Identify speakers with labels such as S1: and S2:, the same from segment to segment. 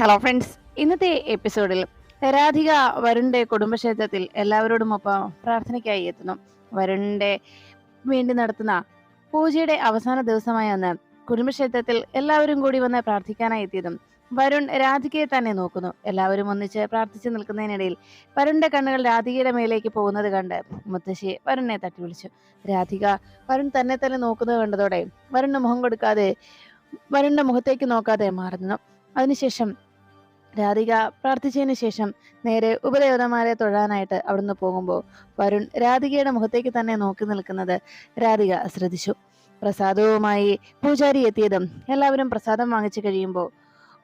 S1: Hello friends ഇന്നത്തെ എപ്പിസോഡിൽ രാധിക വരുണിന്റെ കുടുംബക്ഷേത്രത്തിൽ എല്ലാവരോടും ഒപ്പം പ്രാർത്ഥനയ്ക്കായി എത്തുന്നു. വരുണിന്റെ വേണ്ടി നടത്തുന്ന പൂജയുടെ അവസാന ദിവസമായ അന്ന് കുടുംബക്ഷേത്രത്തിൽ എല്ലാവരും കൂടി വന്ന് പ്രാർത്ഥിക്കാനായി എത്തിയതും വരുൺ രാധികയെ തന്നെ നോക്കുന്നു. എല്ലാവരും ഒന്നിച്ച് പ്രാർത്ഥിച്ചു നിൽക്കുന്നതിനിടയിൽ വരുണിന്റെ കണ്ണുകൾ രാധികയുടെ മേലേക്ക് പോകുന്നത് കണ്ട് മുത്തശ്ശി വരുണിനെ തട്ടി വിളിച്ചു രാധിക വരുൺ തന്നെ തന്നെ നോക്കുന്നത് കണ്ടതോടെ വരുണിന് മുഖം കൊടുക്കാതെ വരുണിന്റെ മുഖത്തേക്ക് നോക്കാതെ മാറുന്നു അതിനുശേഷം രാധിക പ്രാർത്ഥിച്ചതിന് ശേഷം നേരെ ഉപദേവതമാരെ തൊഴാനായിട്ട് അവിടുന്ന് പോകുമ്പോൾ വരുൺ രാധികയുടെ മുഖത്തേക്ക് തന്നെ നോക്കി നിൽക്കുന്നത് രാധിക ശ്രദ്ധിച്ചു. പ്രസാദവുമായി പൂജാരി എത്തിയതും എല്ലാവരും പ്രസാദം വാങ്ങിച്ചു കഴിയുമ്പോൾ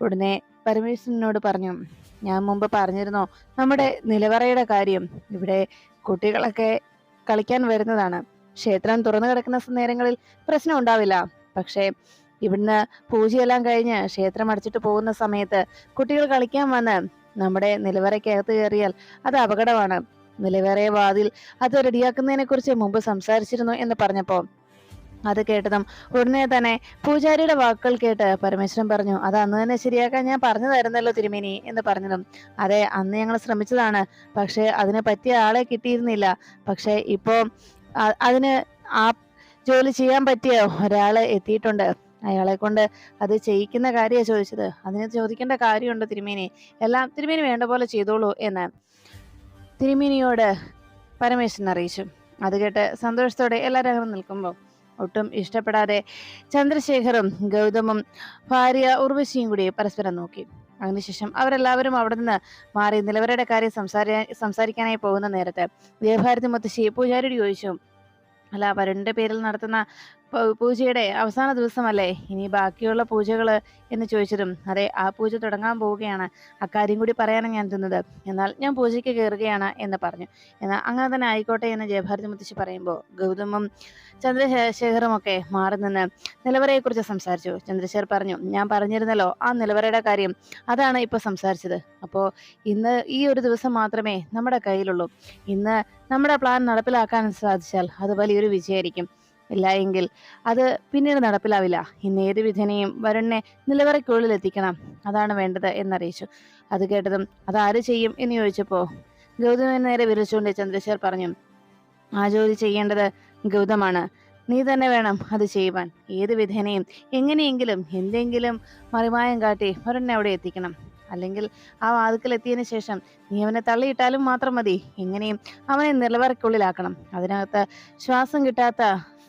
S1: ഉടനെ പരമേശ്വരനോട് പറഞ്ഞു ഞാൻ മുമ്പ് പറഞ്ഞിരുന്നോ നമ്മുടെ നിലവറയുടെ കാര്യം. ഇവിടെ കുട്ടികളൊക്കെ കളിക്കാൻ വരുന്നതാണ്. ക്ഷേത്രം തുറന്നു കിടക്കുന്ന നേരങ്ങളിൽ പ്രശ്നം ഉണ്ടാവില്ല. പക്ഷേ ഇവിടുന്ന് പൂജയെല്ലാം കഴിഞ്ഞ് ക്ഷേത്രം അടച്ചിട്ട് പോകുന്ന സമയത്ത് കുട്ടികൾ കളിക്കാൻ വന്ന് നമ്മുടെ നിലവറയ്ക്കകത്ത് കയറിയാൽ അത് അപകടമാണ്. നിലവറ വാതിൽ അത് റെഡിയാക്കുന്നതിനെ കുറിച്ച് മുമ്പ് സംസാരിച്ചിരുന്നു എന്ന് പറഞ്ഞപ്പോ അത് കേട്ടതും ഉടനെ തന്നെ പൂജാരിയുടെ വാക്കുകൾ കേട്ട് പരമേശ്വരൻ പറഞ്ഞു അത് അന്ന് തന്നെ ശരിയാക്കാൻ ഞാൻ പറഞ്ഞു തരുന്നല്ലോ തിരുമേനി എന്ന് പറഞ്ഞതും. അതെ അന്ന് ഞങ്ങൾ ശ്രമിച്ചതാണ്. പക്ഷെ അതിന് പറ്റിയ ആളെ കിട്ടിയിരുന്നില്ല. പക്ഷെ ഇപ്പോ അ- അതിന് ആ ജോലി ചെയ്യാൻ പറ്റിയ ഒരാൾ എത്തിയിട്ടുണ്ട്. അയാളെ കൊണ്ട് അത് ചെയ്യിക്കുന്ന കാര്യമാണ് ചോദിച്ചത്. അതിന് ചോദിക്കേണ്ട കാര്യമുണ്ട് തിരുമേനി. എല്ലാം തിരുമേനി വേണ്ട പോലെ ചെയ്തോളൂ എന്ന് തിരുമേനിയോട് പരമേശ്വരൻ അറിയിച്ചു. അത് കേട്ട് സന്തോഷത്തോടെ എല്ലാവരും അങ്ങനെ നിൽക്കുമ്പോൾ ഒട്ടും ഇഷ്ടപ്പെടാതെ ചന്ദ്രശേഖറും ഗൗതമും ഭാര്യ ഉർവശിയും കൂടി പരസ്പരം നോക്കി. അതിനുശേഷം അവരെല്ലാവരും അവിടെ നിന്ന് മാറി നിലവരുടെ കാര്യം സംസാരി സംസാരിക്കാനായി പോകുന്ന നേരത്തെ ദേവഭാരതി മുത്തശ്ശി പൂജാരിയോട് ചോദിച്ചു. അല്ല വരുണിന്റെ പേരിൽ നടത്തുന്ന പൂജയുടെ അവസാന ദിവസമല്ലേ? ഇനി ബാക്കിയുള്ള പൂജകൾ എന്ന് ചോദിച്ചതും അതെ ആ പൂജ തുടങ്ങാൻ പോവുകയാണ്. അക്കാര്യം കൂടി പറയാനാണ് ഞാൻ തിന്നത്. എന്നാൽ ഞാൻ പൂജയ്ക്ക് കയറുകയാണ് എന്ന് പറഞ്ഞു. എന്നാൽ അങ്ങനെ തന്നെ ആയിക്കോട്ടെ എന്ന് ജയഭാരതി മുത്തശ്ശി പറയുമ്പോൾ ഗൗതമും ചന്ദ്രശേഖറും ഒക്കെ മാറി നിന്ന് നിലവറയെക്കുറിച്ച് സംസാരിച്ചു. ചന്ദ്രശേഖർ പറഞ്ഞു ഞാൻ പറഞ്ഞിരുന്നല്ലോ ആ നിലവറയുടെ കാര്യം. അതാണ് ഇപ്പോൾ സംസാരിച്ചത്. അപ്പോൾ ഇന്ന് ഈ ഒരു ദിവസം മാത്രമേ നമ്മുടെ കയ്യിലുള്ളൂ. ഇന്ന് നമ്മുടെ പ്ലാൻ നടപ്പിലാക്കാൻ സാധിച്ചാൽ അത് വലിയൊരു വിജയമായിരിക്കും. ഇല്ല എങ്കിൽ അത് പിന്നീട് നടപ്പിലാവില്ല. ഇന്ന് ഏത് വിധനെയും വരുണിനെ നിലവറയ്ക്കുള്ളിൽ എത്തിക്കണം. അതാണ് വേണ്ടത് എന്നറിയിച്ചു. അത് കേട്ടതും അത് ആര് ചെയ്യും എന്ന് ചോദിച്ചപ്പോൾ ഗൗതമൻ നേരെ വിരച്ചുകൊണ്ട് ചന്ദ്രശേഖർ പറഞ്ഞു ആ ജോലി ചെയ്യേണ്ടത് ഗൗതമാണ്. നീ തന്നെ വേണം അത് ചെയ്യുവാൻ. ഏത് വിധേനയും എങ്ങനെയെങ്കിലും എന്തെങ്കിലും മറിമായം കാട്ടി വരുണ്ണെ അവിടെ എത്തിക്കണം. അല്ലെങ്കിൽ ആ വാതുക്കൽ എത്തിയതിനു ശേഷം നീ അവനെ തള്ളിയിട്ടാലും മാത്രം മതി. എങ്ങനെയും അവനെ നിലവറയ്ക്കുള്ളിലാക്കണം. അതിനകത്ത് ശ്വാസം കിട്ടാത്ത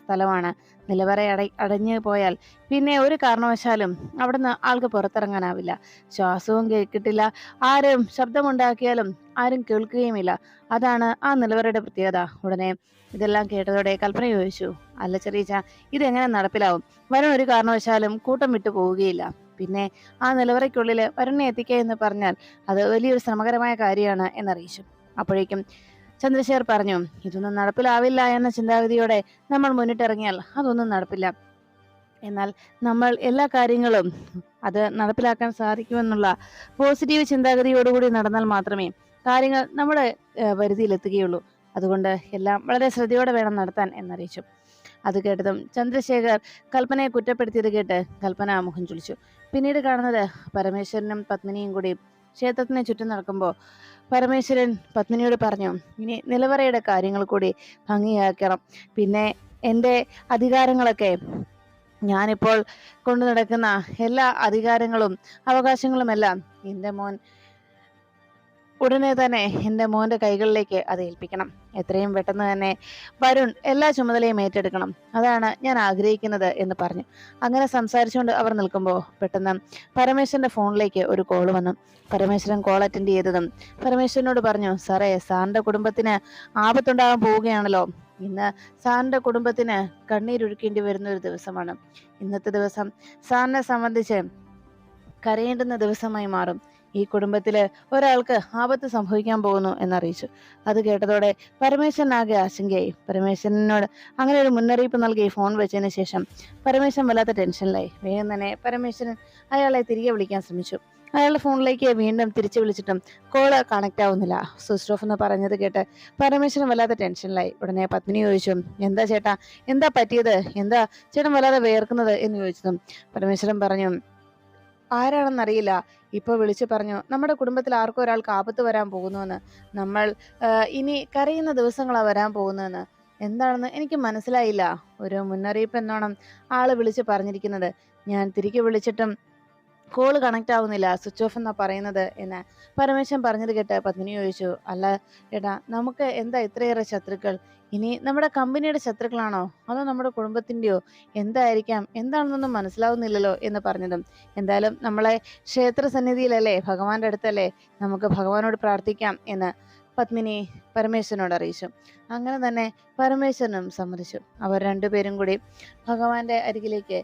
S1: സ്ഥലമാണ്. നിലവറ അട അടഞ്ഞു പോയാൽ പിന്നെ ഒരു കാരണവശാലും അവിടുന്ന് ആൾക്ക് പുറത്തിറങ്ങാനാവില്ല. ശ്വാസവും കേൾക്കിട്ടില്ല. കിട്ടില്ല ആരും ശബ്ദമുണ്ടാക്കിയാലും ആരും കേൾക്കുകയുമില്ല. അതാണ് ആ നിലവറയുടെ പ്രത്യേകത. ഉടനെ ഇതെല്ലാം കേട്ടതോടെ കൽപ്പന ചോദിച്ചു അല്ല ചെറിയച്ച ഇതെങ്ങനെ നടപ്പിലാവും? വരുൺ ഒരു കാരണവശാലും കൂട്ടം വിട്ടു പോവുകയില്ല. പിന്നെ ആ നിലവറയ്ക്കുള്ളിൽ വരുണിനെ എത്തിക്കുക എന്ന് പറഞ്ഞാൽ അത് വലിയൊരു ശ്രമകരമായ കാര്യമാണ് എന്നറിയിച്ചു. അപ്പോഴേക്കും ചന്ദ്രശേഖർ പറഞ്ഞു ഇതൊന്നും നടപ്പിലാവില്ല എന്ന ചിന്താഗതിയോടെ നമ്മൾ മുന്നിട്ടിറങ്ങിയാൽ അതൊന്നും നടപ്പില്ല. എന്നാൽ നമ്മൾ എല്ലാ കാര്യങ്ങളും അത് നടപ്പിലാക്കാൻ സാധിക്കുമെന്നുള്ള പോസിറ്റീവ് ചിന്താഗതിയോടുകൂടി നടന്നാൽ മാത്രമേ കാര്യങ്ങൾ നമ്മുടെ പരിധിയിലെത്തുകയുള്ളൂ. അതുകൊണ്ട് എല്ലാം വളരെ ശ്രദ്ധയോടെ വേണം നടത്താൻ എന്നറിയിച്ചു. അത് കേട്ടതും ചന്ദ്രശേഖർ കൽപ്പനയെ കുറ്റപ്പെടുത്തിയത് കേട്ട് കൽപ്പന മുഖം ചുളിച്ചു. പിന്നീട് കാണുന്നത് പരമേശ്വരനും പത്മിനിയും കൂടി ക്ഷേത്രത്തിന് ചുറ്റും നടക്കുമ്പോൾ പരമേശ്വരൻ പത്മിനിയോട് പറഞ്ഞു ഇനി നിലവറയുടെ കാര്യങ്ങൾ കൂടി ഭംഗിയാക്കണം. പിന്നെ എന്റെ അധികാരങ്ങളൊക്കെ ഞാനിപ്പോൾ കൊണ്ടു നടക്കുന്ന എല്ലാ അധികാരങ്ങളും അവകാശങ്ങളുമെല്ലാം എന്റെ മോൻ ഉടനെ തന്നെ എന്റെ മോന്റെ കൈകളിലേക്ക് അത് ഏൽപ്പിക്കണം. എത്രയും പെട്ടെന്ന് തന്നെ വരുൺ എല്ലാ ചുമതലയും ഏറ്റെടുക്കണം. അതാണ് ഞാൻ ആഗ്രഹിക്കുന്നത് എന്ന് പറഞ്ഞു. അങ്ങനെ സംസാരിച്ചുകൊണ്ട് അവർ നിൽക്കുമ്പോൾ പെട്ടെന്ന് പരമേശ്വരന്റെ ഫോണിലേക്ക് ഒരു കോൾ വന്നു. പരമേശ്വരൻ കോൾ അറ്റൻഡ് ചെയ്തതും പരമേശ്വരനോട് പറഞ്ഞു സാറേ സാറിന്റെ കുടുംബത്തിന് ആപത്തുണ്ടാകാൻ പോവുകയാണല്ലോ. ഇന്ന് സാറിന്റെ കുടുംബത്തിന് കണ്ണീരൊഴുക്കേണ്ടി വരുന്ന ഒരു ദിവസമാണ്. ഇന്നത്തെ ദിവസം സാറിനെ സംബന്ധിച്ച് കരയേണ്ടുന്ന ദിവസമായി മാറും. ഈ കുടുംബത്തിൽ ഒരാൾക്ക് ആപത്ത് സംഭവിക്കാൻ പോകുന്നു എന്നറിയിച്ചു. അത് കേട്ടതോടെ പരമേശ്വരൻ ആകെ ആശങ്കയായി. പരമേശ്വരനോട് അങ്ങനെ ഒരു മുന്നറിയിപ്പ് നൽകി ഫോൺ വെച്ചതിന് ശേഷം പരമേശ്വരൻ വല്ലാത്ത ടെൻഷനിലായി. വേഗം തന്നെ പരമേശ്വരൻ അയാളെ തിരികെ വിളിക്കാൻ ശ്രമിച്ചു. അയാളുടെ ഫോണിലേക്ക് വീണ്ടും തിരിച്ചു വിളിച്ചിട്ടും കോൾ കണക്ട് ആവുന്നില്ല. സ്വിച്ച് ഓഫ് എന്ന് പറഞ്ഞത് കേട്ട് പരമേശ്വരൻ വല്ലാത്ത ടെൻഷനിലായി. ഉടനെ പത്മിനി ചോദിച്ചു എന്താ ചേട്ടാ? എന്താ പറ്റിയത്? എന്താ ചേട്ടൻ വല്ലാതെ വേർക്കുന്നത് എന്ന് ചോദിച്ചതും പരമേശ്വരൻ പറഞ്ഞു ആരാണെന്നറിയില്ല. ഇപ്പൊ വിളിച്ചു പറഞ്ഞു നമ്മുടെ കുടുംബത്തിൽ ആർക്കും ഒരാൾക്ക് ആപത്ത് വരാൻ പോകുന്നുവെന്ന്. നമ്മൾ ഇനി കരയുന്ന ദിവസങ്ങളാ വരാൻ പോകുന്നതെന്ന്. എന്താണെന്ന് എനിക്ക് മനസ്സിലായില്ല. ഒരു മുന്നറിയിപ്പ് എന്നോണം ആൾ വിളിച്ചു പറഞ്ഞിരിക്കുന്നത്. ഞാൻ തിരികെ വിളിച്ചിട്ടും കോൾ കണക്ട് ആവുന്നില്ല. സ്വിച്ച് ഓഫ് എന്നാ പറയുന്നത് എന്ന്. പരമേശ്വരൻ പറഞ്ഞത് കേട്ട് പത്മിനി ചോദിച്ചു അല്ല ഏട്ടാ നമുക്ക് എന്താ ഇത്രയേറെ ശത്രുക്കൾ? ഇനി നമ്മുടെ കമ്പനിയുടെ ശത്രുക്കളാണോ? അതോ നമ്മുടെ കുടുംബത്തിന്റെയോ? എന്തായിരിക്കാം? എന്താണെന്നൊന്നും മനസ്സിലാവുന്നില്ലല്ലോ എന്ന് പറഞ്ഞതും. എന്തായാലും നമ്മളെ ക്ഷേത്ര സന്നിധിയിലല്ലേ ഭഗവാന്റെ അടുത്തല്ലേ നമുക്ക് ഭഗവാനോട് പ്രാർത്ഥിക്കാം എന്ന് പത്മിനി പരമേശ്വരനോട് അറിയിച്ചു. അങ്ങനെ തന്നെ പരമേശ്വരനും സമ്മതിച്ചു. അവർ രണ്ടുപേരും കൂടി ഭഗവാന്റെ അരികിലേക്ക്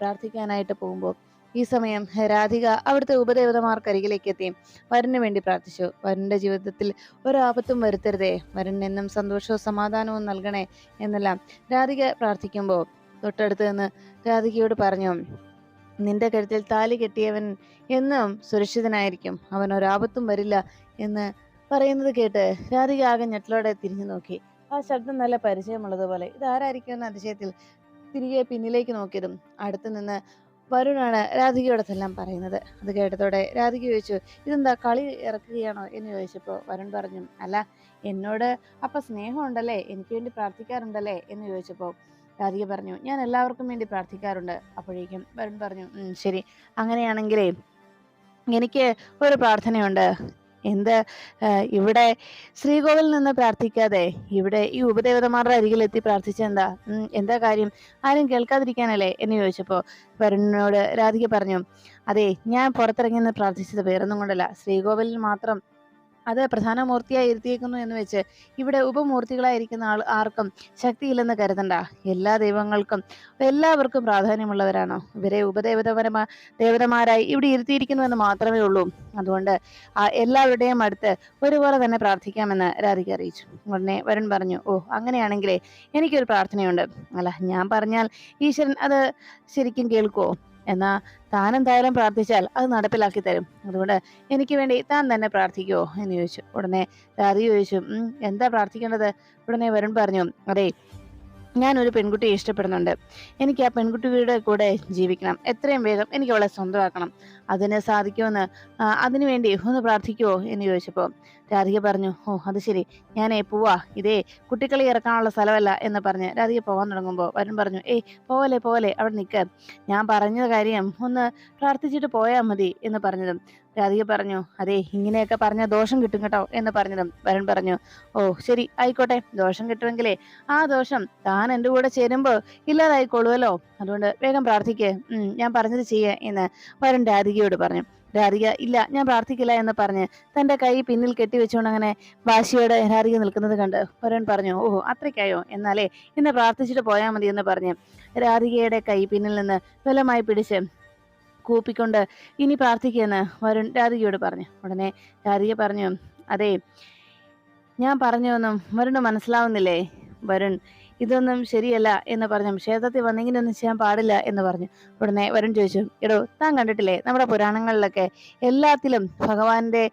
S1: പ്രാർത്ഥിക്കാനായിട്ട് പോകുമ്പോൾ ഈ സമയം രാധിക അവിടുത്തെ ഉപദേവതമാർക്കരികിലേക്ക് എത്തി വരന് വേണ്ടി പ്രാർത്ഥിച്ചു. വരന്റെ ജീവിതത്തിൽ ഒരാപത്തും വരുത്തരുതേ. വരൻ എന്നും സന്തോഷവും സമാധാനവും നൽകണേ എന്നെല്ലാം രാധിക പ്രാർത്ഥിക്കുമ്പോൾ തൊട്ടടുത്ത് നിന്ന് രാധികയോട് പറഞ്ഞു നിന്റെ കഴുത്തിൽ താലി കെട്ടിയവൻ എന്നും സുരക്ഷിതനായിരിക്കും. അവൻ ഒരാപത്തും വരില്ല എന്ന് പറയുന്നത് കേട്ട് രാധിക ആകെ ഞെട്ടലോടെ തിരിഞ്ഞു നോക്കി. ആ ശബ്ദം നല്ല പരിചയമുള്ളതുപോലെ. ഇതാരായിരിക്കും എന്ന അതിശയത്തിൽ തിരികെ പിന്നിലേക്ക് നോക്കിയതും അടുത്തു നിന്ന് വരുണാണ് രാധികയോടത്തെല്ലാം പറയുന്നത്. അത് കേട്ടതോടെ രാധിക ചോദിച്ചു ഇതെന്താ കളി ഇറക്കുകയാണോ? എന്ന് ചോദിച്ചപ്പോൾ വരുൺ പറഞ്ഞു അല്ല എന്നോട് അപ്പം സ്നേഹമുണ്ടല്ലേ എനിക്ക് വേണ്ടി പ്രാർത്ഥിക്കാറുണ്ടല്ലേ? എന്ന് ചോദിച്ചപ്പോൾ രാധിക പറഞ്ഞു ഞാൻ എല്ലാവർക്കും വേണ്ടി പ്രാർത്ഥിക്കാറുണ്ട്. അപ്പോഴേക്കും വരുൺ പറഞ്ഞു ശരി. അങ്ങനെയാണെങ്കിലേ എനിക്ക് ഒരു പ്രാർത്ഥനയുണ്ട്. എന്ത്? ഇവിടെ ശ്രീകോവിൽ നിന്ന് പ്രാർത്ഥിക്കാതെ ഇവിടെ ഈ ഉപദേവതമാരുടെ അരികിലെത്തി പ്രാർത്ഥിച്ചെന്താ ഉം, എന്താ കാര്യം? ആരും കേൾക്കാതിരിക്കാനല്ലേ? എന്ന് ചോദിച്ചപ്പോൾ വരുണിനോട് രാധിക പറഞ്ഞു അതെ ഞാൻ പുറത്തിറങ്ങി നിന്ന് പ്രാർത്ഥിച്ചത് വേറൊന്നും കൊണ്ടല്ല. ശ്രീകോവിലിൽ മാത്രം അത് പ്രധാന മൂർത്തിയായി ഇരുത്തിയേക്കുന്നു എന്ന് വെച്ച് ഇവിടെ ഉപമൂർത്തികളായിരിക്കുന്ന ആൾ ആർക്കും ശക്തിയില്ലെന്ന് കരുതണ്ട. എല്ലാ ദൈവങ്ങൾക്കും എല്ലാവർക്കും പ്രാധാന്യമുള്ളവരാണോ. ഇവരെ ഉപദേവതപരമാ ദേവതമാരായി ഇവിടെ ഇരുത്തിയിരിക്കുന്നുവെന്ന് മാത്രമേ ഉള്ളൂ. അതുകൊണ്ട് എല്ലാവരുടെയും അടുത്ത് ഒരുപോലെ തന്നെ പ്രാർത്ഥിക്കാമെന്ന് രാധിക അറിയിച്ചു. ഉടനെ വരുൺ പറഞ്ഞു ഓ അങ്ങനെയാണെങ്കിലേ എനിക്കൊരു പ്രാർത്ഥനയുണ്ട്. അല്ല ഞാൻ പറഞ്ഞാൽ ഈശ്വരൻ അത് ശരിക്കും കേൾക്കുവോ? എന്നാ താൻ എന്തായാലും പ്രാർത്ഥിച്ചാൽ അത് നടപ്പിലാക്കി തരും. അതുകൊണ്ട് എനിക്ക് വേണ്ടി താൻ തന്നെ പ്രാർത്ഥിക്കുവോ എന്ന് ചോദിച്ചു. ഉടനെ രാധി ചോദിച്ചു "ഉം, എന്താ പ്രാർത്ഥിക്കേണ്ടത്? ഉടനെ വരുൺ പറഞ്ഞു അതെ ഞാൻ ഒരു പെൺകുട്ടിയെ ഇഷ്ടപ്പെടുന്നുണ്ട്. എനിക്ക് ആ പെൺകുട്ടിയുടെ കൂടെ ജീവിക്കണം. എത്രയും വേഗം എനിക്ക് അവളെ സ്വന്തമാക്കണം. അതിന് സാധിക്കുമെന്ന് അതിനുവേണ്ടി അതിനു വേണ്ടി ഒന്ന് പ്രാർത്ഥിക്കുവോ എന്ന് ചോദിച്ചപ്പോൾ രാധിക പറഞ്ഞു ഓ അത് ശരി. ഞാനേ പോവാ. ഇതേ കുട്ടികളെ ഇറക്കാനുള്ള സ്ഥലമല്ല എന്ന് പറഞ്ഞ് രാധിക പോകാൻ തുടങ്ങുമ്പോൾ വരുൺ പറഞ്ഞു ഏയ് പോവല്ലേ പോവല്ലേ. അവിടെ നിൽക്ക് ഞാൻ പറഞ്ഞ കാര്യം ഒന്ന് പ്രാർത്ഥിച്ചിട്ട് പോയാൽ മതി എന്ന് പറഞ്ഞതും രാധിക പറഞ്ഞു അതെ ഇങ്ങനെയൊക്കെ പറഞ്ഞ ദോഷം കിട്ടും കേട്ടോ എന്ന് പറഞ്ഞതും വരൻ പറഞ്ഞു ഓ ശരി ആയിക്കോട്ടെ ദോഷം കിട്ടുമെങ്കിലേ ആ ദോഷം താൻ എന്റെ കൂടെ ചേരുമ്പോൾ ഇല്ലാതായിക്കോളുമല്ലോ അതുകൊണ്ട് വേഗം പ്രാർത്ഥിക്കേ ഞാൻ പറഞ്ഞത് ചെയ്യേ എന്ന് വരൻ രാധികയോട് പറഞ്ഞു. രാധിക ഇല്ല ഞാൻ പ്രാർത്ഥിക്കില്ല എന്ന് പറഞ്ഞ് തന്റെ കൈ പിന്നിൽ കെട്ടിവെച്ചുകൊണ്ട് അങ്ങനെ വാശിയോടെ രാധിക നിൽക്കുന്നത് കണ്ട് വരൻ പറഞ്ഞു ഓഹോ അത്രയ്ക്കായോ? എന്നാലേ ഇന്ന് പ്രാർത്ഥിച്ചിട്ട് പോയാൽ മതി എന്ന് പറഞ്ഞ് രാധികയുടെ കൈ പിന്നിൽ നിന്ന് ബലമായി പിടിച്ച് കൂപ്പിക്കൊണ്ട് ഇനി പ്രാർത്ഥിക്കുമെന്ന് വരുൺ രാധികയോട് പറഞ്ഞു. ഉടനെ രാധിക പറഞ്ഞു അതെ ഞാൻ പറഞ്ഞൊന്നും വരുണ് മനസ്സിലാവുന്നില്ലേ? വരുൺ ഇതൊന്നും ശരിയല്ല എന്ന് പറഞ്ഞു. ക്ഷേത്രത്തിൽ വന്നെങ്കിലൊന്നും ചെയ്യാൻ പാടില്ല എന്ന് പറഞ്ഞു. ഉടനെ വരുൺ ചോദിച്ചു എടോ താൻ കണ്ടിട്ടില്ലേ? നമ്മുടെ പുരാണങ്ങളിലൊക്കെ എല്ലാത്തിലും ഭഗവാന്റെ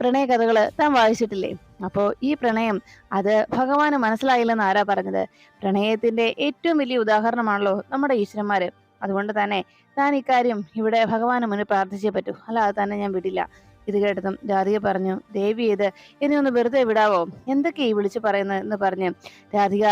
S1: പ്രണയ കഥകൾ താൻ വായിച്ചിട്ടില്ലേ? അപ്പോ ഈ പ്രണയം അത് ഭഗവാന് മനസ്സിലായില്ലെന്ന് ആരാ പറഞ്ഞത്? പ്രണയത്തിന്റെ ഏറ്റവും വലിയ ഉദാഹരണമാണല്ലോ നമ്മുടെ ഈശ്വരന്മാര്. അതുകൊണ്ട് തന്നെ താൻ ഇക്കാര്യം ഇവിടെ ഭഗവാന് മുന്നിൽ പ്രാർത്ഥിച്ചേ പറ്റൂ. അല്ലാതെ തന്നെ ഞാൻ വിടില്ല. ഇത് കേട്ടതും രാധിക പറഞ്ഞു ദേവി ഇത് എന്നെ ഒന്ന് വെറുതെ വിടാവോ? എന്തൊക്കെ ഈ വിളിച്ചു പറയുന്നത്? എന്ന് പറഞ്ഞ് രാധിക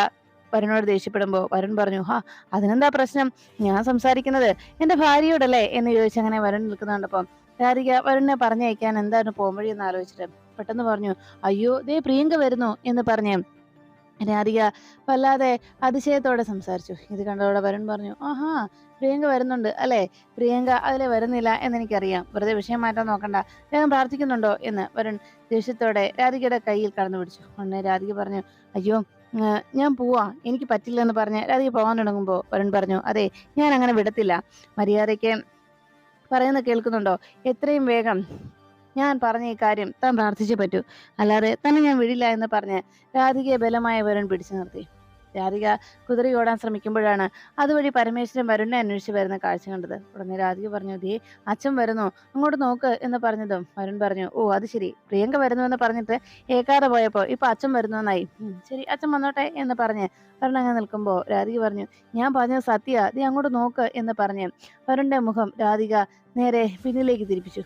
S1: വരുണോട് ദേഷ്യപ്പെടുമ്പോൾ വരുൺ പറഞ്ഞു ഹാ അതിനെന്താ പ്രശ്നം? ഞാൻ സംസാരിക്കുന്നത് എന്റെ ഭാര്യയോടല്ലേ? എന്ന് ചോദിച്ച് അങ്ങനെ വരുൺ നിൽക്കുന്നുണ്ടപ്പം രാധിക വരുണിനെ പറഞ്ഞയക്കാൻ എന്താണ് പോംവഴി എന്ന് ആലോചിച്ചിട്ട് പെട്ടെന്ന് പറഞ്ഞു അയ്യോ ദേ പ്രിയങ്ക വരുന്നു എന്ന് പറഞ്ഞ് രാധിക വല്ലാതെ അതിശയത്തോടെ സംസാരിച്ചു. ഇത് കണ്ടതോടെ വരുൺ പറഞ്ഞു ആഹാ പ്രിയങ്ക വരുന്നുണ്ട് അല്ലേ? പ്രിയങ്ക അതിലെ വരുന്നില്ല എന്നെനിക്കറിയാം. വെറുതെ വിഷയം മാറ്റാൻ നോക്കണ്ട. പ്രിയങ്ക പ്രാർത്ഥിക്കുന്നുണ്ടോ? എന്ന് വരുൺ ദേഷ്യത്തോടെ രാധികയുടെ കയ്യിൽ കടന്നു പിടിച്ചു. ഉടനെ രാധിക പറഞ്ഞു അയ്യോ ഞാൻ പോവാ. എനിക്ക് പറ്റില്ല എന്ന് പറഞ്ഞ് രാധിക പോകാൻ തുടങ്ങുമ്പോൾ വരുൺ പറഞ്ഞു അതെ ഞാൻ അങ്ങനെ വിടത്തില്ല. മര്യാദയ്ക്ക് പറയുന്നത് കേൾക്കുന്നുണ്ടോ? എത്രയും വേഗം ഞാൻ പറഞ്ഞ ഈ കാര്യം താൻ പ്രാർത്ഥിച്ചേ പറ്റൂ. അല്ലാതെ തന്നെ ഞാൻ വിടില്ല എന്ന് പറഞ്ഞ് രാധികയെ ബലമായ വരുൺ പിടിച്ചു നിർത്തി. രാധിക കുതിരി ഓടാൻ ശ്രമിക്കുമ്പോഴാണ് അതുവഴി പരമേശ്വരൻ വരുണിനെ അന്വേഷിച്ച് വരുന്ന കാഴ്ച കണ്ടത്. ഉടനെ രാധിക പറഞ്ഞു ദേ അച്ഛൻ വരുന്നു. അങ്ങോട്ട് നോക്ക് എന്ന് പറഞ്ഞതും വരുൺ പറഞ്ഞു ഓ അത് ശരി. പ്രിയങ്ക വരുന്നു എന്ന് പറഞ്ഞിട്ട് ഏക്കാതെ പോയപ്പോൾ ഇപ്പൊ അച്ഛൻ വരുന്നു എന്നായി. ശരി അച്ഛൻ വന്നോട്ടെ എന്ന് പറഞ്ഞ് വരുൺ അങ്ങനെ നിൽക്കുമ്പോൾ രാധിക പറഞ്ഞു ഞാൻ പറഞ്ഞത് സത്യ. നീ അങ്ങോട്ട് നോക്ക് എന്ന് പറഞ്ഞ് വരുണിന്റെ മുഖം രാധിക നേരെ പിന്നിലേക്ക് തിരിപ്പിച്ചു.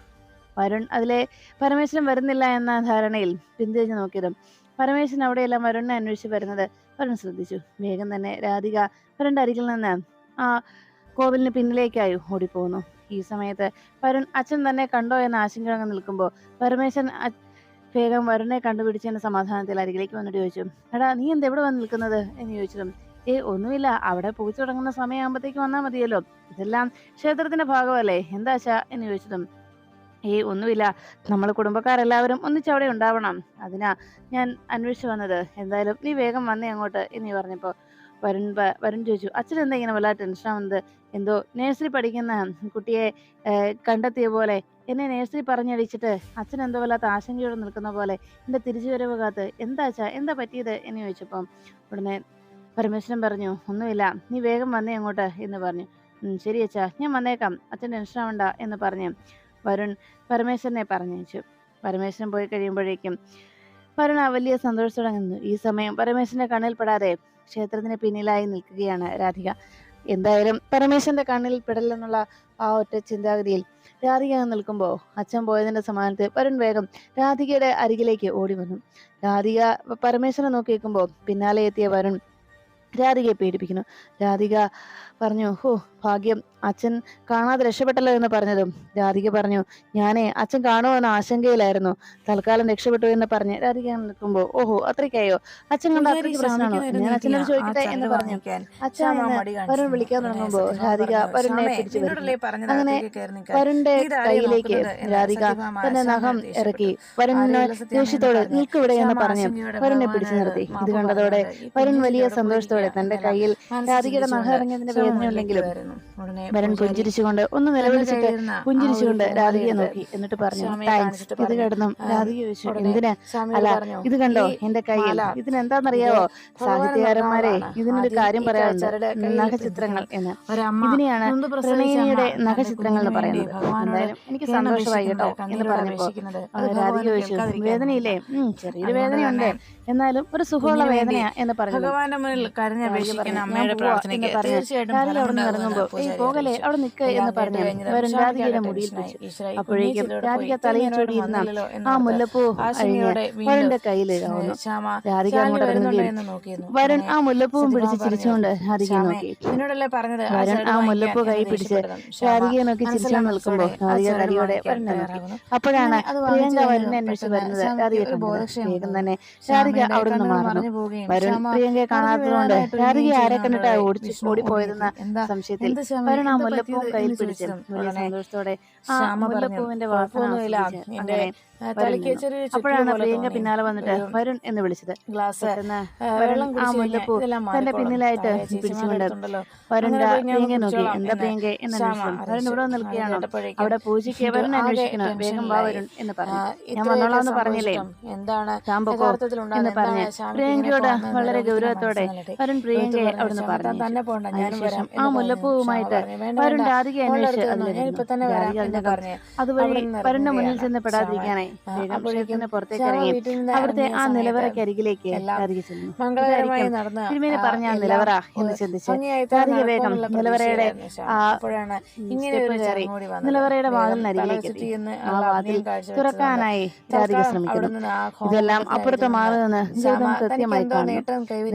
S1: വരുൺ അതിലെ പരമേശ്വരൻ വരുന്നില്ല എന്ന ധാരണയിൽ പിന്തിരിഞ്ഞു നോക്കിയതും പരമേശ്വരൻ അവിടെയെല്ലാം വരുണിനെ അന്വേഷിച്ച് വരുന്നത് വരുൺ ശ്രദ്ധിച്ചു. വേഗം തന്നെ രാധിക വരുണിന്റെ അരികിൽ നിന്ന് ആ കോവിലിന് പിന്നിലേക്കായി ഓടിപ്പോകുന്നു ഈ സമയത്ത് വരുൺ അച്ഛൻ തന്നെ കണ്ടോ എന്ന ആശങ്ക അങ്ങ് നിൽക്കുമ്പോൾ പരമേശ്വരൻ വേഗം വേഗം കണ്ടുപിടിച്ച് കണ്ടുപിടിച്ചതിന്റെ സമാധാനത്തിൽ അരികിലേക്ക് വന്നിട്ട് ചോദിച്ചു എടാ നീ എന്ത് എവിടെ വന്ന് നിൽക്കുന്നത്? എന്ന് ചോദിച്ചതും ഏ ഒന്നുമില്ല. അവിടെ പൂച്ചു തുടങ്ങുന്ന സമയമാകുമ്പോഴത്തേക്ക് വന്നാൽ മതിയല്ലോ. ഇതെല്ലാം ക്ഷേത്രത്തിന്റെ ഭാഗമല്ലേ? എന്താ എന്ന് ചോദിച്ചതും ഏയ് ഒന്നുമില്ല. നമ്മൾ കുടുംബക്കാരെല്ലാവരും ഒന്നിച്ചവിടെ ഉണ്ടാവണം. അതിനാ ഞാൻ അന്വേഷിച്ചു വന്നത്. എന്തായാലും നീ വേഗം വന്നേ അങ്ങോട്ട് എന്ന് പറഞ്ഞപ്പോൾ വരുൺ വരുൺ ചോദിച്ചു അച്ഛൻ എന്താ ഇങ്ങനെ വല്ലാതെ ടെൻഷനാവുന്നത് എന്തോ നേഴ്സറി പഠിക്കുന്ന കുട്ടിയെ കണ്ടെത്തിയ പോലെ. എന്നെ നേഴ്സറി പറഞ്ഞടിച്ചിട്ട് അച്ഛൻ എന്തോ വല്ലാത്ത ആശങ്കയോടെ നിൽക്കുന്ന പോലെ. എന്റെ തിരിച്ചുവരവ് കാത്ത് എന്താ അച്ഛാ എന്താ പറ്റിയത്? എന്ന് ചോദിച്ചപ്പം ഉടനെ പരമേശ്വരൻ പറഞ്ഞു ഒന്നുമില്ല. നീ വേഗം വന്നേ അങ്ങോട്ട് എന്ന് പറഞ്ഞു. "ഉം, ശരി അച്ഛാ ഞാൻ വന്നേക്കാം. അച്ഛൻ ടെൻഷൻ ആവണ്ട എന്ന് പറഞ്ഞ്. വരുൺ പരമേശ്വരനെ പറഞ്ഞയച്ചു. പരമേശ്വരൻ പോയി കഴിയുമ്പോഴേക്കും വരുൺ വലിയ സന്തോഷത്തോടെ നിന്നു. ഈ സമയം പരമേശ്വരന്റെ കണ്ണിൽ പെടാതെ ക്ഷേത്രത്തിന് പിന്നിലായി നിൽക്കുകയാണ് രാധിക. എന്തായാലും പരമേശ്വരന്റെ കണ്ണിൽ പെടലെന്നുള്ള ആ ഒറ്റ ചിന്താഗതിയിൽ രാധിക നിൽക്കുമ്പോൾ അച്ഛൻ പോയതിന്റെ സമാനത്ത് വരുൺ വേഗം രാധികയുടെ അരികിലേക്ക് ഓടി വന്നു. രാധിക പരമേശ്വരനെ നോക്കി നിൽക്കുമ്പോൾ പിന്നാലെ എത്തിയ വരുൺ രാധികയെ പീഡിപ്പിക്കുന്നു രാധിക പറഞ്ഞു ഹോ ഭാഗ്യം. അച്ഛൻ കാണാതെ രക്ഷപ്പെട്ടല്ലോ എന്ന് പറഞ്ഞതും രാധിക പറഞ്ഞു ഞാനേ അച്ഛൻ കാണുമോ എന്ന ആശങ്കയിലായിരുന്നു. തൽക്കാലം രക്ഷപ്പെട്ടു എന്ന് പറഞ്ഞ് രാധിക നിൽക്കുമ്പോ നിൽക്കുമ്പോൾ ഓഹോ അത്രയ്ക്കായോ? അച്ഛൻ കണ്ട അത്രയ്ക്ക് പ്രശ്നമാണോ? ഞാൻ അച്ഛനോട് ചോദിക്കട്ടെ എന്ന് പറഞ്ഞു. അച്ഛൻ വരുൺ വിളിക്കാൻ തുടങ്ങുമ്പോൾ രാധിക വരുണിനെ
S2: "ശ്യാമേ,
S1: പിടിച്ചു അങ്ങനെ? വരുണിന്റെ കയ്യിലേക്ക് രാധിക തന്റെ നഖം. ഇറക്കി വരുണിന് ദേഷ്യത്തോടെ നിൽക്കിവിടെ എന്ന് പറഞ്ഞ്. വരുണിനെ പിടിച്ചു നിർത്തി. ഇത് കണ്ടതോടെ വരുൺ വലിയ സന്തോഷത്തോടെ തന്റെ കയ്യിൽ രാധികയുടെ നഖം ഇറങ്ങിയതിന്റെ
S2: വരുന്നു.
S1: വരൻ പുഞ്ചിരിച്ചുകൊണ്ട് ഒന്ന് നിലവിളിച്ചിട്ട് പുഞ്ചിരിച്ചുകൊണ്ട് രാധികയെ നോക്കി എന്നിട്ട് പറഞ്ഞു താങ്ക്സ് ഇത് കിടന്നും. രാധിക ചോദിച്ചു എന്തിനാ? അല്ല ഇത് കണ്ടോ എന്റെ കയ്യിൽ ഇതിനെന്താണെന്നറിയാവോ സാഹിത്യകാരന്മാരെ ഇതിനൊരു കാര്യം പറയാറുണ്ട്. നഖചിത്രങ്ങൾ എന്ന്. ഇതിനെയാണ് പ്രണയിനിയുടെ നഖചിത്രങ്ങൾ എന്ന് പറയുന്നത്. എന്തായാലും എനിക്ക് സന്തോഷമായി കേട്ടോ എന്ന് പറഞ്ഞപ്പോ രാധിക ചോദിച്ചു വേദനയില്ലേ? ചെറിയൊരു വേദനയുണ്ട്. എന്നാലും ഒരു സുഖമുള്ള വേദനയാ എന്ന് പറഞ്ഞു
S2: ഭഗവാന്റെ മുന്നിൽ കരഞ്ഞപേക്ഷിക്കുന്ന അമ്മയുടെ പ്രാർത്ഥനയ്ക്ക് തീർച്ചയായിട്ടും
S1: രാധിക അവിടെ ഇറങ്ങുമ്പോൾ ഏയ് പോകലെ അവിടെ നിൽക്ക എന്ന് പറഞ്ഞു വരും. രാധികയുടെ മുടിയിൽ പിടിച്ചു അപ്പോഴേക്കും രാധിക തലയിൽ ചൂടിയിരുന്ന ആ മുല്ലപ്പൂ അഴിഞ്ഞ്
S2: കയ്യിൽ
S1: വരുണിന്റെ കയ്യിലിടാവുന്നു
S2: ശ്യാമ
S1: രാധിക അങ്ങോട്ട് ഇറങ്ങുകയും വരുൺ ആ മുല്ലപ്പൂവും പിടിച്ച് ചിരിച്ചുകൊണ്ട് രാധികയെ
S2: ശ്യാമേ
S1: നോക്കി. വരുൺ ആ മുല്ലപ്പൂ കൈ പിടിച്ച് രാധികയെ നോക്കി ചിരിച്ചു നിൽക്കുമ്പോൾ രാധിക കലിയോടെ നോക്കി അപ്പോഴാണ് പ്രിയങ്ക
S2: കഴിഞ്ഞു.
S1: അന്വേഷിച്ച് വരുന്നത്.
S2: ബോധക്ഷയം
S1: വേഗം തന്നെ രാധിക അവിടെ നിന്ന് മാറുന്നു. വരുൺ പ്രിയങ്കയെ കാണാത്തതുകൊണ്ട് രാധിക ആരെ
S2: കണ്ടിട്ടാണ്
S1: ഓടിച്ചു ഓടിപ്പോയതെന്ന് സംശയത്തിൽ മുല്ലപ്പൂവും
S2: പറ്റിയത്?
S1: കയ്യിൽ
S2: എന്ന്
S1: വലിയ സന്തോഷത്തോടെ മുല്ലപ്പൂവിന്റെ അപ്പോഴാണ് പ്രിയങ്ക പിന്നാലെ വന്നിട്ട് വരുൺ എന്ന് വിളിച്ചത്.
S2: ഗ്ലാസ് ആ,
S1: മുല്ലപ്പൂ തന്റെ പിന്നിലായിട്ട് പിടിച്ചുകൊണ്ട്
S2: ഞാൻ ഒന്ന്
S1: പ്രിയങ്കയെ നോക്കി. എന്താ പ്രിയങ്ക എന്ന് വരുൺ ഇവിടെ നിൽക്കുകയാണോ. അവിടെ പൂജയ്ക്ക് വരുൺ അന്വേഷിക്കണം. വേഗം വാ വരുൺ എന്ന് പറഞ്ഞു. ഞാൻ വന്നോളാന്ന് പറഞ്ഞില്ലേ?
S2: എന്താണ്
S1: താൻ പൊക്കോ
S2: യഥാർത്ഥത്തിൽ
S1: എന്ന് പറഞ്ഞ് പ്രിയങ്കയോട് വളരെ ഗൗരവത്തോടെ വരുൺ പ്രിയങ്കയെ അവിടുന്ന് പറഞ്ഞു
S2: തന്നെ പോണ്ട ഞാനും
S1: ആ മുല്ലപ്പൂവുമായിട്ട് വരുൺ അന്വേഷിച്ച് രാധിക
S2: പറഞ്ഞ്
S1: അതുവഴി വരുണിന്റെ മുന്നിൽ ചെന്ന് പെടാതിരിക്കാനായി. ക്ഷേത്രത്തിന് പുറത്തേക്ക് ഇറങ്ങി. അവിടുത്തെ ആ നിലവറക്കരികിലേക്ക് രാധിക ചെന്നു തിരുമേനി പറഞ്ഞ ആ നിലവറ എന്ന് ചിന്തിച്ചു രാധിക വേഗം നിലവറയുടെ കയറി നിലവറയുടെ വാതിലിനരികിലേക്ക് ആ വാതിൽ തുറക്കാനായി രാധിക ശ്രമിക്കുന്നു. ഇതെല്ലാം അപ്പുറത്ത് മാറി നിന്ന്
S2: ജീവിതം
S1: കൃത്യമായി കാണുന്നു.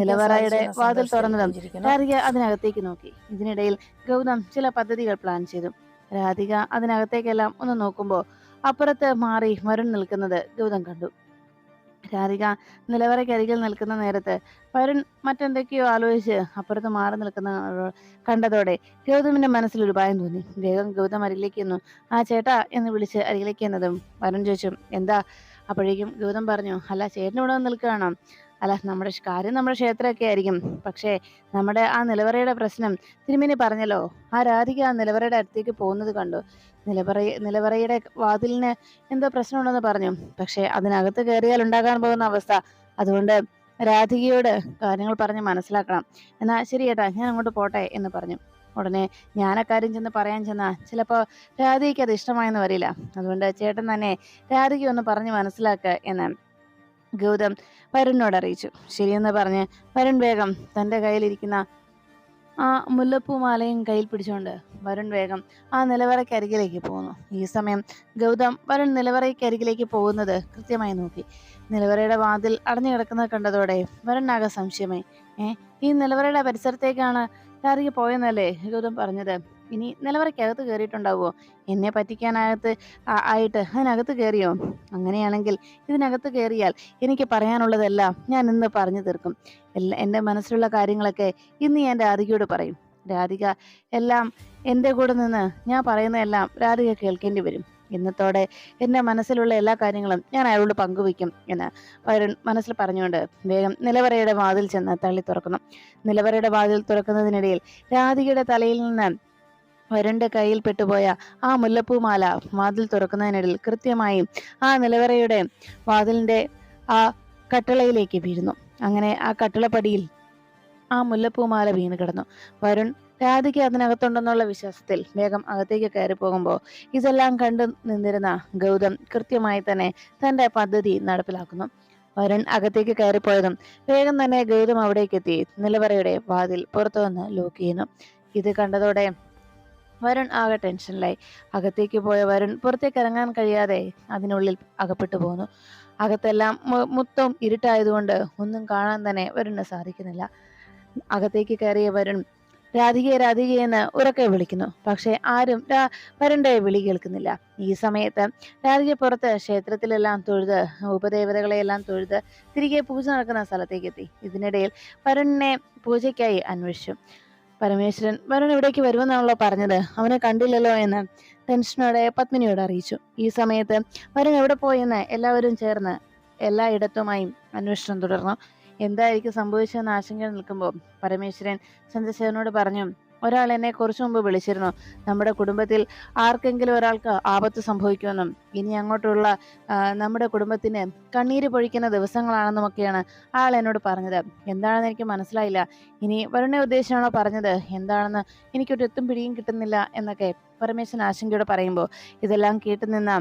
S1: നിലവറയുടെ വാതിൽ തുറന്നതും രാധിക അതിനകത്തേക്ക് നോക്കി ഇതിനിടയിൽ ഗൗതം ചില പദ്ധതികൾ പ്ലാൻ ചെയ്തു. രാധിക അതിനകത്തേക്കെല്ലാം ഒന്ന് നോക്കുമ്പോൾ അപ്പുറത്ത് മാറി വരുൺ നിൽക്കുന്നത് ഗൗതം കണ്ടു. രാധിക നിലവറയ്ക്കരികിൽ നിൽക്കുന്ന നേരത്ത് വരുൺ മറ്റെന്തൊക്കെയോ ആലോചിച്ച് അപ്പുറത്ത് മാറി നിൽക്കുന്ന കണ്ടതോടെ ഗൗതമിന്റെ മനസ്സിൽ ഒരു ഭയം തോന്നി. വേഗം ഗൗതം അരികിലേക്ക് എന്നു ആ ചേട്ടാ എന്ന് വിളിച്ച് അരികിലേക്ക് എന്നതും വരുൺ ചോദിച്ചു എന്താ? അപ്പോഴേക്കും ഗൗതം പറഞ്ഞു അല്ല വന്ന് നിൽക്കുകയാണോ? അല്ല നമ്മുടെ കാര്യം നമ്മുടെ ക്ഷേത്രമൊക്കെ ആയിരിക്കും. പക്ഷേ നമ്മുടെ ആ നിലവറയുടെ പ്രശ്നം തിരുമേനി പറഞ്ഞല്ലോ ആ രാധിക ആ നിലവറയുടെ അടുത്തേക്ക് പോകുന്നത് കണ്ടു. നിലവറ നിലവറയുടെ വാതിലിന് എന്തോ പ്രശ്നമുണ്ടെന്ന് പറഞ്ഞു. പക്ഷേ അതിനകത്ത് കയറിയാൽ ഉണ്ടാകാൻ പോകുന്ന അവസ്ഥ. അതുകൊണ്ട് രാധികയോട് കാര്യങ്ങൾ പറഞ്ഞ് മനസ്സിലാക്കണം. എന്നാ ശരി ഏട്ടാ ഞാൻ അങ്ങോട്ട് പോട്ടെ എന്ന് പറഞ്ഞു. ഉടനെ ഞാൻ അക്കാര്യം ചെന്ന് പറയാൻ ചെന്നാ ചിലപ്പോൾ രാധികയ്ക്ക് അത് ഇഷ്ടമായെന്ന് വരില്ല. അതുകൊണ്ട് ചേട്ടൻ തന്നെ രാധിക ഒന്ന് പറഞ്ഞ് മനസ്സിലാക്കുക എന്ന്. ഗൗതം വരുണിനോട് അറിയിച്ചു. ശരിയെന്ന് പറഞ്ഞ് വരുൺ വേഗം തന്റെ കയ്യിലിരിക്കുന്ന ആ മുല്ലപ്പൂ മാലയും കയ്യിൽ പിടിച്ചുകൊണ്ട് വരുൺ വേഗം ആ നിലവറയ്ക്കരികിലേക്ക് പോകുന്നു. ഈ സമയം ഗൗതം വരുൺ നിലവറയ്ക്കരികിലേക്ക് പോകുന്നത് കൃത്യമായി നോക്കി. നിലവറയുടെ വാതിൽ അടഞ്ഞു കിടക്കുന്നത് കണ്ടതോടെ വരുണാകെ സംശയമായി. ഏ ഈ നിലവറയുടെ പരിസരത്തേക്കാണ് രാധിക പോയെന്നല്ലേ? ഗൗതം പറഞ്ഞത്. ഇനി നിലവറയ്ക്കകത്ത് കയറിയിട്ടുണ്ടാവുമോ എന്നെ പറ്റിക്കാനകത്ത് ആയിട്ട് അതിനകത്ത് കയറിയോ അങ്ങനെയാണെങ്കിൽ ഇതിനകത്ത് കയറിയാൽ എനിക്ക് പറയാനുള്ളതെല്ലാം ഞാൻ ഇന്ന് പറഞ്ഞു തീർക്കും. എല്ലാ എന്റെ മനസ്സിലുള്ള കാര്യങ്ങളൊക്കെ ഇന്ന് ഞാൻ രാധികയോട് പറയും. രാധിക എല്ലാം എന്റെ കൂടെ നിന്ന് ഞാൻ പറയുന്നതെല്ലാം രാധിക കേൾക്കേണ്ടി വരും. ഇന്നത്തോടെ എന്റെ മനസ്സിലുള്ള എല്ലാ കാര്യങ്ങളും ഞാൻ അയാളോട് പങ്കുവയ്ക്കും എന്ന് വരുൺ മനസ്സിൽ പറഞ്ഞുകൊണ്ട് വേഗം നിലവറയുടെ വാതിൽ ചെന്ന് തള്ളി തുറക്കുന്നു. നിലവറയുടെ വാതിൽ തുറക്കുന്നതിനിടയിൽ രാധികയുടെ തലയിൽ നിന്ന് വരുണിന്റെ കയ്യിൽ പെട്ടുപോയ ആ മുല്ലപ്പൂമാല വാതിൽ തുറക്കുന്നതിനിടയിൽ കൃത്യമായി ആ നിലവറയുടെ വാതിലിന്റെ ആ കട്ടളയിലേക്ക് വീഴുന്നു. അങ്ങനെ ആ കട്ടളപ്പടിയിൽ ആ മുല്ലപ്പൂമാല വീണ് കിടന്നു. വരുൺ രാധിക അതിനകത്തുണ്ടെന്നുള്ള വിശ്വാസത്തിൽ വേഗം അകത്തേക്ക് കയറി പോകുമ്പോൾ ഇതെല്ലാം കണ്ടു നിന്നിരുന്ന ഗൗതം കൃത്യമായി തന്നെ തന്റെ പദ്ധതി നടപ്പിലാക്കുന്നു. വരുൺ അകത്തേക്ക് കയറിപ്പോയതും വേഗം തന്നെ ഗൗതം അവിടേക്ക് എത്തി നിലവറയുടെ വാതിൽ പുറത്തു വന്ന് ലോക്ക് ചെയ്യുന്നു. ഇത് കണ്ടതോടെ വരുൺ ആകെ ടെൻഷനിലായി. അകത്തേക്ക് പോയ വരുൺ പുറത്തേക്ക് ഇറങ്ങാൻ കഴിയാതെ അതിനുള്ളിൽ അകപ്പെട്ടു പോകുന്നു അകത്തെല്ലാം മൊത്തം ഇരുട്ടായതുകൊണ്ട് ഒന്നും കാണാൻ തന്നെ വരുണിന് സാധിക്കുന്നില്ല. അകത്തേക്ക് കയറിയ വരുൺ രാധികയെ രാധികയെന്ന് ഉറക്കെ വിളിക്കുന്നു. പക്ഷേ ആരും വരുണ്ടെ വിളി കേൾക്കുന്നില്ല. ഈ സമയത്ത് രാധിക പുറത്ത് ക്ഷേത്രത്തിലെല്ലാം തൊഴുത് ഉപദേവതകളെയെല്ലാം തൊഴുത് തിരികെ പൂജ നടക്കുന്ന സ്ഥലത്തേക്ക് എത്തി. ഇതിനിടയിൽ വരുണിനെ പൂജയ്ക്കായി അന്വേഷിച്ചു. പരമേശ്വരൻ വരുൺ ഇവിടേക്ക് വരുമെന്നാണല്ലോ പറഞ്ഞത്. അവനെ കണ്ടില്ലല്ലോ എന്ന് ടെൻഷനോടെ പത്മിനിയോട് അറിയിച്ചു. ഈ സമയത്ത് വരുൺ എവിടെ പോയെന്ന് എല്ലാവരും ചേർന്ന് എല്ലായിടത്തുമായും അന്വേഷണം തുടർന്നു. എന്തായിരിക്കും സംഭവിച്ചതെന്ന് ആശങ്ക നിൽക്കുമ്പോൾ പരമേശ്വരൻ ചന്ദ്രശേഖരനോട് പറഞ്ഞു ഒരാൾ എന്നെ കുറച്ചു മുമ്പ് വിളിച്ചിരുന്നു. നമ്മുടെ കുടുംബത്തിൽ ആർക്കെങ്കിലും ഒരാൾക്ക് ആപത്ത് സംഭവിക്കുമെന്നും ഇനി അങ്ങോട്ടുള്ള നമ്മുടെ കുടുംബത്തിന് കണ്ണീര് പൊഴിക്കുന്ന ദിവസങ്ങളാണെന്നുമൊക്കെയാണ് ആൾ എന്നോട് പറഞ്ഞത്. എന്താണെന്ന് എനിക്ക് മനസ്സിലായില്ല. ഇനി വരുണ ഉദ്ദേശമാണോ പറഞ്ഞത്? എന്താണെന്ന് എനിക്കൊരു എത്തും പിടിയും കിട്ടുന്നില്ല എന്നൊക്കെ പരമേശ്വരൻ ആശങ്കയോടെ പറയുമ്പോൾ ഇതെല്ലാം കേട്ടുനിന്ന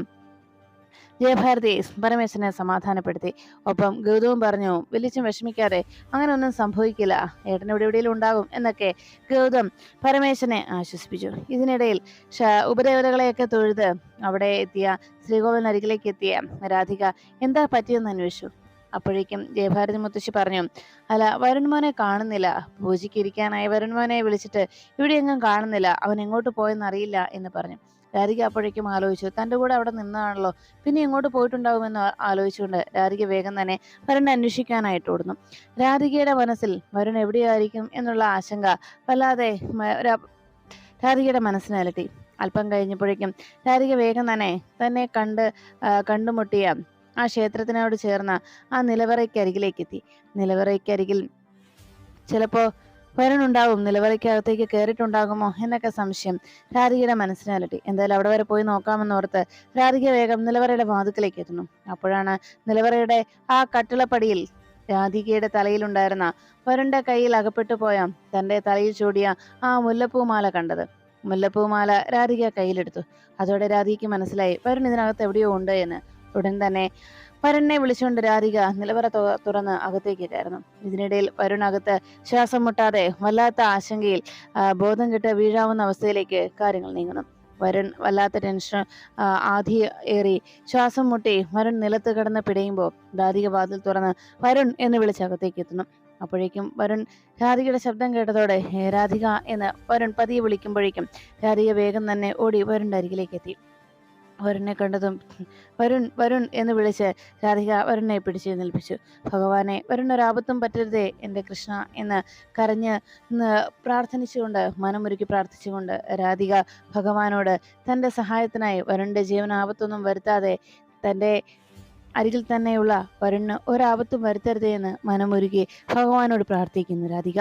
S1: ജയഭാരതി പരമേശ്വരനെ സമാധാനപ്പെടുത്തി. ഒപ്പം ഗൗതവും പറഞ്ഞു വലിച്ചും വിഷമിക്കാതെ അങ്ങനെ ഒന്നും സംഭവിക്കില്ല. ഏട്ടൻ ഇവിടെ എവിടെയും ഉണ്ടാകും എന്നൊക്കെ ഗൗതം പരമേശ്വരനെ ആശ്വസിപ്പിച്ചു. ഇതിനിടയിൽ ഉപദേവതകളെയൊക്കെ തൊഴുത് അവിടെ എത്തിയ ശ്രീകോവിലിനരികിലേക്ക് എത്തിയ രാധിക എന്താ പറ്റിയെന്ന് അന്വേഷിച്ചു? അപ്പോഴേക്കും ജയഭാരതി മുത്തശ്ശി പറഞ്ഞു അല്ല വരുൺമോനെ കാണുന്നില്ല. പൂജയ്ക്ക് ഇരിക്കാനായി വരുൺമോനെ വിളിച്ചിട്ട് ഇവിടെ എങ്ങും കാണുന്നില്ല. അവൻ എങ്ങോട്ട് പോയെന്നറിയില്ല എന്ന് പറഞ്ഞു. രാധിക അപ്പോഴേക്കും ആലോചിച്ചു. തന്റെ കൂടെ അവിടെ നിന്നാണല്ലോ. പിന്നെ എങ്ങോട്ട് പോയിട്ടുണ്ടാകുമെന്ന് ആലോചിച്ചുകൊണ്ട് രാധിക വേഗം തന്നെ വരനെ അന്വേഷിക്കാനായിട്ട് ഓടുന്നു. രാധികയുടെ മനസ്സിൽ വരുൺ എവിടെയായിരിക്കും എന്നുള്ള ആശങ്ക വല്ലാതെ രാധികയുടെ മനസ്സിനെ അലട്ടി. അല്പം കഴിഞ്ഞപ്പോഴേക്കും രാധിക വേഗം തന്നെ തന്നെ കണ്ട് കണ്ടുമുട്ടിയ ആ ക്ഷേത്രത്തിനോട് ചേർന്ന ആ നിലവറയ്ക്കരികിലേക്ക് എത്തി നിലവറയ്ക്കരികിൽ ചിലപ്പോൾ വരുണുണ്ടാവും നിലവറയ്ക്കകത്തേക്ക് കയറിയിട്ടുണ്ടാകുമോ എന്നൊക്കെ സംശയം രാധികയുടെ മനസ്സിനലട്ടി എന്തായാലും അവിടെ വരെ പോയി നോക്കാമെന്നോർത്ത് രാധിക വേഗം നിലവറയുടെ വാതുക്കലേക്ക് എത്തുന്നു. അപ്പോഴാണ് നിലവറയുടെ ആ കട്ടിളപ്പടിയിൽ രാധികയുടെ തലയിലുണ്ടായിരുന്ന വരുണ്ട കയ്യിൽ അകപ്പെട്ടു പോയ തന്റെ തലയിൽ ചൂടിയ ആ മുല്ലപ്പൂമാല കണ്ടത്. മുല്ലപ്പൂമാല രാധിക കയ്യിലെടുത്തു. അതോടെ രാധികയ്ക്ക് മനസ്സിലായി വരുൺ ഇതിനകത്ത് എവിടെയോ ഉണ്ട് എന്ന്. ഉടൻ തന്നെ വരുണിനെ വിളിച്ചുകൊണ്ട് രാധിക നിലവറ തുറന്ന് അകത്തേക്ക് കയറുന്നു ഇതിനിടയിൽ വരുൺ അകത്ത് ശ്വാസം മുട്ടാതെ വല്ലാത്ത ആശങ്കയിൽ ബോധം കെട്ട് വീഴാവുന്ന അവസ്ഥയിലേക്ക് കാര്യങ്ങൾ നീങ്ങുന്നു. വരുൺ വല്ലാത്ത ടെൻഷൻ ആധി ഏറി ശ്വാസം മുട്ടി വരുൺ നിലത്ത് കിടന്ന് പിടയുമ്പോൾ രാധിക വാതിൽ തുറന്ന് വരുൺ എന്ന് വിളിച്ച് അകത്തേക്ക് എത്തുന്നു. അപ്പോഴേക്കും വരുൺ രാധികയുടെ ശബ്ദം കേട്ടതോടെ "ഏ, രാധിക എന്ന് വരുൺ പതിയെ വിളിക്കുമ്പോഴേക്കും രാധിക വേഗം തന്നെ ഓടി വരുണിന്റെ അരികിലേക്ക് എത്തി. വരുണിനെ കണ്ടതും വരുൺ വരുൺ എന്ന് വിളിച്ച് രാധിക വരുണിനെ പിടിച്ചു നിൽപ്പിച്ചു. ഭഗവാനെ വരുണൊരാപത്തും പറ്റരുതേ എന്റെ കൃഷ്ണ എന്ന് കരഞ്ഞ് പ്രാർത്ഥിച്ചുകൊണ്ട് മനമൊരുക്കി പ്രാർത്ഥിച്ചുകൊണ്ട് രാധിക ഭഗവാനോട് തന്റെ സഹായത്തിനായി വരുണിന്റെ ജീവൻ ആപത്തൊന്നും വരുത്താതെ തന്റെ അരികിൽ തന്നെയുള്ള വരുണ് ഒരാപത്തും വരുത്തരുതേ എന്ന് മനമൊരുക്കി ഭഗവാനോട് പ്രാർത്ഥിക്കുന്നു രാധിക.